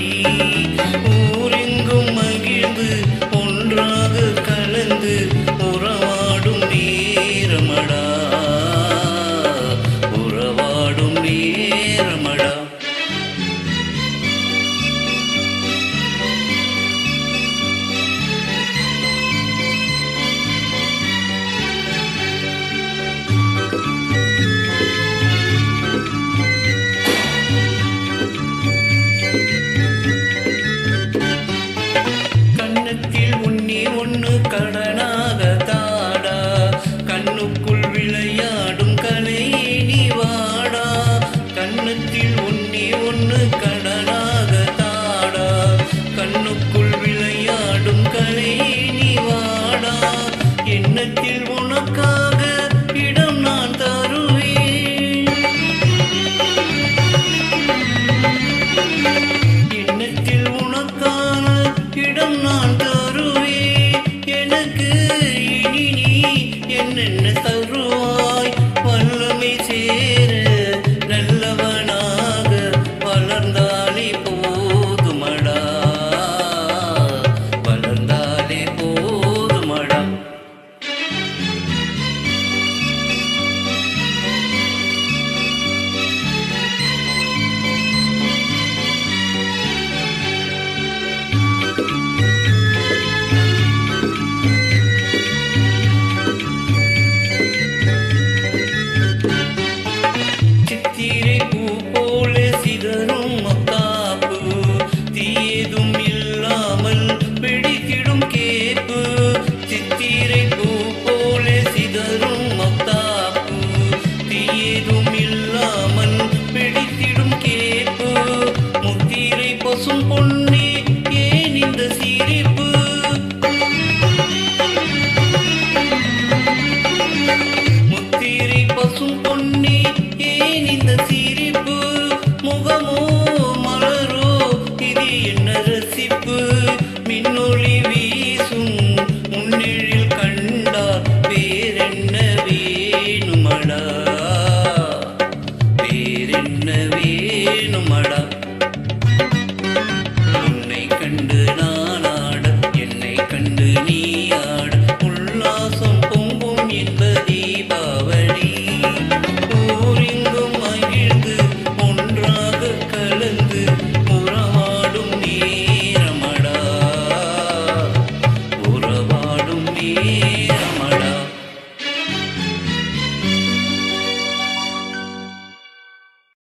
You. கண்ணத்தில் உன்னி ஒன்று கடனாக தாடா. கண்ணுக்கு يريد من வேறென்ன வேணுமடா? உன்னை கண்டு நான் ஆட என்னை நீ